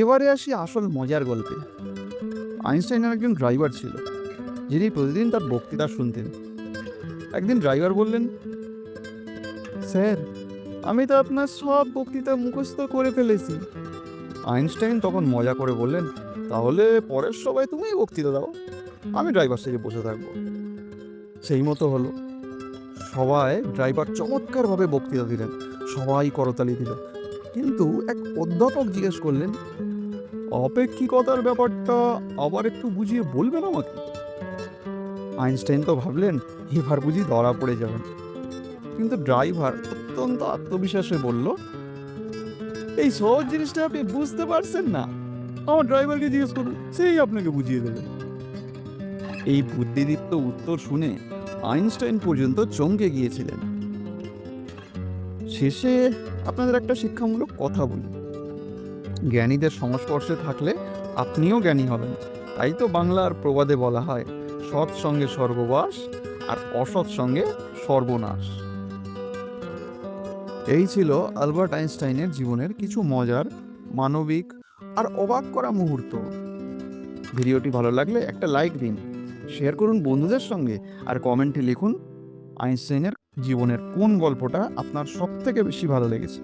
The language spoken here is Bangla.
এবারে আসি আসল মজার গল্পে। আইনস্টাইনের একজন ড্রাইভার ছিল, যিনি প্রতিদিন তার বক্তৃতা শুনতেন। একদিন ড্রাইভার বললেন, স্যার, আমি তো আপনার সব বক্তৃতা মুখস্থ করে ফেলেছি। আইনস্টাইন তখন মজা করে বললেন, তাহলে পরের সবাই তুমিই বক্তৃতা দাও, আমি ড্রাইভার সেজে বসে থাকব। সেই মতো হলো। সবাই ড্রাইভার চমৎকারভাবে বক্তৃতা দিলেন, সবাই করতালি দিল। কিন্তু এক অধ্যাপক জিজ্ঞেস করলেন, অপেক্ষিকতার ব্যাপারটা আবার একটু বুঝিয়ে বলবেন আমাকে? আইনস্টাইন তো ভাবলেন, এবার বুঝি ধরা পড়ে যাবেন কিন্তু ড্রাইভার অত্যন্ত আত্মবিশ্বাসে বলল, এই সহজ জিনিসটা আপনি বুঝতে পারছেন না। আমার ড্রাইভারকে জিজ্ঞেস করুন, সেই আপনাকে বুঝিয়ে দেবে। এই বুদ্ধিদীপ্ত উত্তর শুনে আইনস্টাইন পর্যন্ত চমকে গিয়েছিলেন। শেষে আপনাদের একটা শিক্ষামূলক কথা বলি। জ্ঞানীদের সংস্পর্শে থাকলে আপনিও জ্ঞানী হবেন। তাই তো বাংলার প্রবাদে বলা হয়, সৎ সঙ্গে স্বর্গবাস আর অসৎ সঙ্গে সর্বনাশ। এই ছিল আলবার্ট আইনস্টাইনের জীবনের কিছু মজার, মানবিক আর অবাক করা মুহূর্ত। ভিডিওটি ভালো লাগলে একটা লাইক দিন, শেয়ার করুন বন্ধুদের সঙ্গে আর কমেন্টে লিখুন আইনস্টাইনের জীবনের কোন গল্পটা আপনার সব থেকে বেশি ভালো লেগেছে?